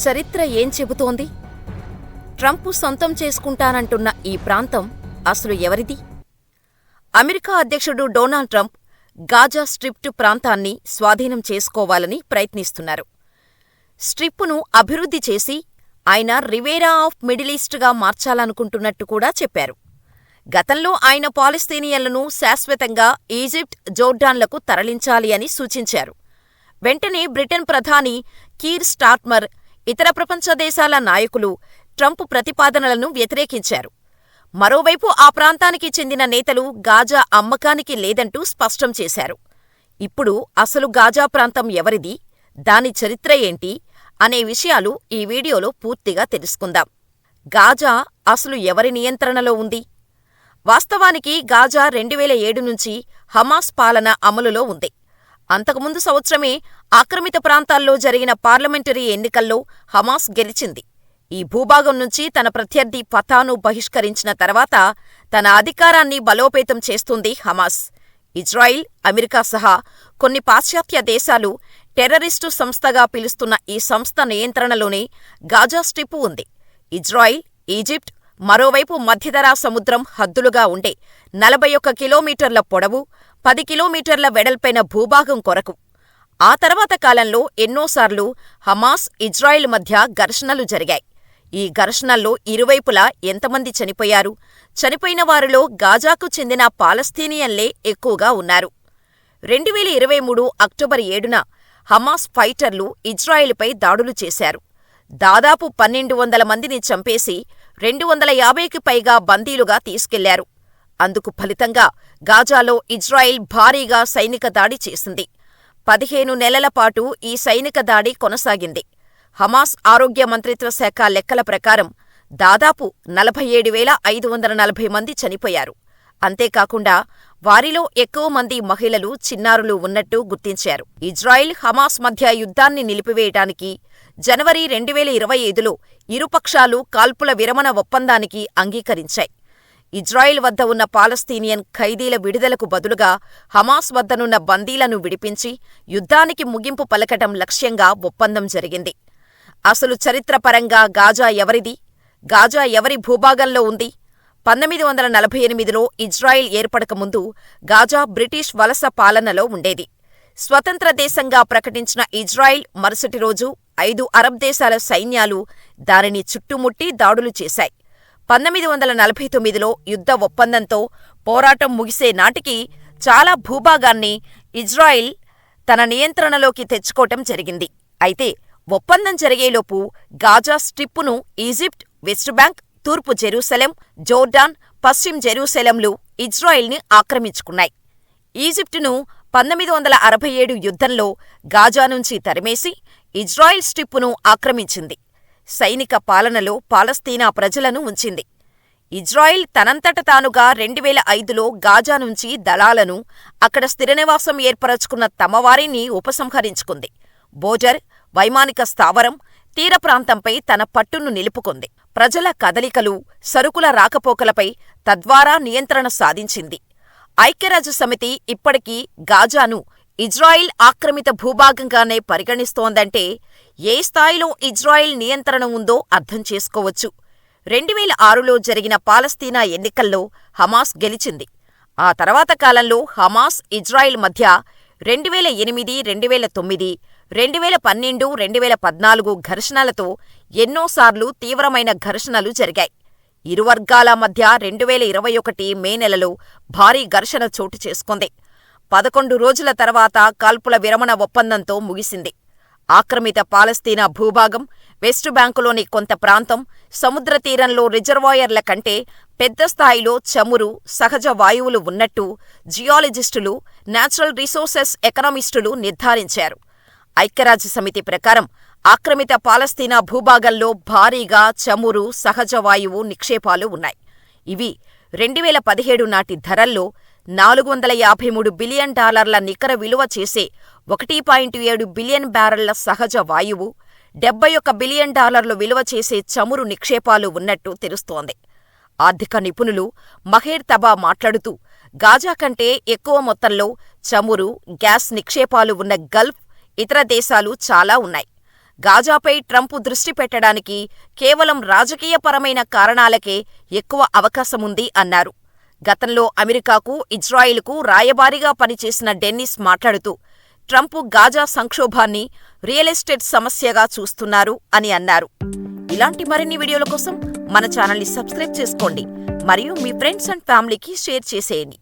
చరిత్ర ఏం చెబుతోంది? ట్రంప్ సొంతం చేసుకుంటానంటున్న ఈ ప్రాంతం అసలు ఎవరిది? అమెరికా అధ్యక్షుడు డొనాల్డ్ ట్రంప్ గాజా స్ట్రిప్ట్ ప్రాంతాన్ని స్వాధీనం చేసుకోవాలని ప్రయత్నిస్తున్నారు. స్ట్రిప్పును అభివృద్ధి చేసి ఆయన రివేరా ఆఫ్ మిడిల్ ఈస్ట్గా మార్చాలనుకుంటున్నట్టు కూడా చెప్పారు. గతంలో ఆయన పాలస్తీనియన్లను శాశ్వతంగా ఈజిప్ట్ జోర్డాన్లకు తరలించాలి అని సూచించారు. వెంటనే బ్రిటన్ ప్రధాని కీర్ స్టార్మర్ ఇతర ప్రపంచ దేశాల నాయకులు ట్రంప్ ప్రతిపాదనలను వ్యతిరేకించారు. మరోవైపు ఆ ప్రాంతానికి చెందిన నేతలు గాజా అమ్మకానికి లేదంటూ స్పష్టం చేశారు. ఇప్పుడు అసలు గాజా ప్రాంతం ఎవరిది? దాని చరిత్ర ఏంటి? అనే విషయాలు ఈ వీడియోలో పూర్తిగా తెలుసుకుందాం. గాజా అసలు ఎవరి నియంత్రణలో ఉంది? వాస్తవానికి గాజా రెండువేల ఏడు నుంచి హమాస్ పాలన అమలులో ఉంది. అంతకుముందు సంవత్సరమే ఆక్రమిత ప్రాంతాల్లో జరిగిన పార్లమెంటరీ ఎన్నికల్లో హమాస్ గెలిచింది. ఈ భూభాగం నుంచి తన ప్రత్యర్థి ఫతాను బహిష్కరించిన తర్వాత తన అధికారాన్ని బలోపేతం చేస్తుంది హమాస్. ఇజ్రాయిల్ అమెరికా సహా కొన్ని పాశ్చాత్య దేశాలు టెర్రరిస్టు సంస్థగా పిలుస్తున్న ఈ సంస్థ నియంత్రణలోనే గాజా స్ట్రిప్ ఉంది. ఇజ్రాయిల్ ఈజిప్ట్ మరోవైపు మధ్యధరా సముద్రం హద్దులుగా ఉండే నలభై ఒక్క కిలోమీటర్ల పొడవు పది కిలోమీటర్ల వెడల్పైన భూభాగం కొరకు. ఆ తర్వాత కాలంలో ఎన్నోసార్లు హమాస్ ఇజ్రాయిల్ మధ్య ఘర్షణలు జరిగాయి. ఈ ఘర్షణల్లో ఇరువైపులా ఎంతమంది చనిపోయారు? చనిపోయిన వారిలో గాజాకు చెందిన పాలస్తీనియన్లే ఎక్కువగా ఉన్నారు. రెండువేల ఇరవై మూడు అక్టోబర్ ఏడున హమాస్ ఫైటర్లు ఇజ్రాయిల్పై దాడులు చేశారు. దాదాపు పన్నెండు వందల మందిని చంపేసి రెండు వందల యాభైకి పైగా బందీలుగా తీసుకెళ్ళారు. అందుకు ఫలితంగా గాజాలో ఇజ్రాయిల్ భారీగా సైనిక దాడి చేసింది. పదిహేను నెలల పాటు ఈ సైనిక దాడి కొనసాగింది. హమాస్ ఆరోగ్య మంత్రిత్వ శాఖ లెక్కల ప్రకారం దాదాపు నలభై ఏడు వేల ఐదు వందల నలభై మంది చనిపోయారు. అంతేకాకుండా వారిలో ఎక్కువ మంది మహిళలు చిన్నారులు ఉన్నట్టు గుర్తించారు. ఇజ్రాయిల్ హమాస్ మధ్య యుద్ధాన్ని నిలిపివేయటానికి జనవరి రెండువేల ఇరవై ఐదులో ఇరుపక్షాలు కాల్పుల విరమణ ఒప్పందానికి అంగీకరించాయి. ఇజ్రాయిల్ వద్ద ఉన్న పాలస్తీనియన్ ఖైదీల విడుదలకు బదులుగా హమాస్ వద్దనున్న బందీలను విడిపించి యుద్ధానికి ముగింపు పలకటం లక్ష్యంగా ఒప్పందం జరిగింది. అసలు చరిత్రపరంగా గాజా ఎవరిది? గాజా ఎవరి భూభాగంలో ఉంది? పంతొమ్మిది వందల నలభై ఎనిమిదిలో ఇజ్రాయిల్ ఏర్పడకముందు గాజా బ్రిటిష్ వలస పాలనలో ఉండేది. స్వతంత్ర దేశంగా ప్రకటించిన ఇజ్రాయిల్ మరుసటి రోజు ఐదు అరబ్ దేశాల సైన్యాలు దానిని చుట్టుముట్టి దాడులు చేశాయి. పంతొమ్మిది వందల నలభై తొమ్మిదిలో యుద్ధ ఒప్పందంతో పోరాటం ముగిసే నాటికి చాలా భూభాగాన్ని ఇజ్రాయిల్ తన నియంత్రణలోకి తెచ్చుకోవటం జరిగింది. అయితే ఒప్పందం జరిగేలోపు గాజా స్ట్రిప్పును ఈజిప్ట్ వెస్ట్ బ్యాంక్ తూర్పు జెరూసలెం జోర్డాన్ పశ్చిమ జెరూసలేంలు ఇజ్రాయిల్ని ఆక్రమించుకున్నాయి. ఈజిప్టును పంతొమ్మిది వందల అరవై ఏడు యుద్ధంలో గాజా నుంచి తరిమేసి ఇజ్రాయిల్ స్ట్రిప్పును ఆక్రమించింది. సైనిక పాలనలో పాలస్తీనా ప్రజలను ఉంచింది. ఇజ్రాయిల్ తనంతట తానుగా రెండువేల ఐదులో గాజా నుంచి దళాలను అక్కడ స్థిరనివాసం ఏర్పరచుకున్న తమవారిని ఉపసంహరించుకుంది. బోజర్ వైమానిక స్థావరం తీర ప్రాంతంపై తన పట్టును నిలుపుకుంది. ప్రజల కదలికలు సరుకుల రాకపోకలపై తద్వారా నియంత్రణ సాధించింది. ఐక్యరాజ్యసమితి ఇప్పటికీ గాజాను ఇజ్రాయిల్ ఆక్రమిత భూభాగంగానే పరిగణిస్తోందంటే ఏ స్థాయిలో ఇజ్రాయిల్ నియంత్రణ ఉందో అర్థం చేసుకోవచ్చు. రెండువేల ఆరులో జరిగిన పాలస్తీనా ఎన్నికల్లో హమాస్ గెలిచింది. ఆ తర్వాత కాలంలో హమాస్ ఇజ్రాయిల్ మధ్య రెండువేల ఎనిమిది రెండువేల తొమ్మిది రెండువేల పన్నెండు రెండువేల పద్నాలుగు ఘర్షణలతో ఎన్నోసార్లు తీవ్రమైన ఘర్షణలు జరిగాయి. ఇరు వర్గాల మధ్య రెండువేల ఇరవై ఒకటి మే నెలలో భారీ ఘర్షణ చోటు చేసుకుంది. పదకొండు రోజుల తర్వాత కాల్పుల విరమణ ఒప్పందంతో ముగిసింది. ఆక్రమిత పాలస్తీనా భూభాగం వెస్ట్ బ్యాంకులోని కొంత ప్రాంతం సముద్ర తీరంలో రిజర్వాయర్ల కంటే పెద్ద స్థాయిలో చమురు సహజ వాయువులు ఉన్నట్టు జియాలజిస్టులు నేచురల్ రిసోర్సెస్ ఎకనామిస్టులు నిర్ధారించారు. ఐక్యరాజ్యసమితి ప్రకారం ఆక్రమిత పాలస్తీనా భూభాగంలో భారీగా చమురు సహజ వాయువు నిక్షేపాలు ఉన్నాయి. ఇవి రెండువేల పదిహేడు నాటి ధరల్లో నాలుగు వందల యాభై మూడు బిలియన్ డాలర్ల నికర విలువ చేసే ఒకటి పాయింట్ ఏడు బిలియన్ బ్యారెళ్ళ సహజ వాయువు డెబ్బై ఒక్క బిలియన్ డాలర్లు విలువ చేసే చమురు నిక్షేపాలు ఉన్నట్టు తెలుస్తోంది ఆర్థిక నిపుణులు మహేర్ తబా మాట్లాడుతూ గాజా కంటే ఎక్కువ మొత్తంలో చమురు గ్యాస్ నిక్షేపాలు ఉన్న గల్ఫ్ ఇతర దేశాలు చాలా ఉన్నాయి గాజాపై ట్రంప్ దృష్టి పెట్టడానికి కేవలం రాజకీయపరమైన కారణాలకే ఎక్కువ అవకాశముంది అన్నారు. గతంలో అమెరికాకు, ఇజ్రాయిల్కు రాయబారిగా పనిచేసిన డెన్నిస్ మాట్లాడుతూ ట్రంప్ గాజా సంక్షోభాన్ని రియల్ ఎస్టేట్ సమస్యగా చూస్తున్నారు అని అన్నారు. ఇలాంటి మరిన్ని వీడియోల కోసం మన ఛానల్ని సబ్స్క్రైబ్ చేసుకోండి మరియు మీ ఫ్రెండ్స్ అండ్ ఫ్యామిలీకి షేర్ చేసేయండి.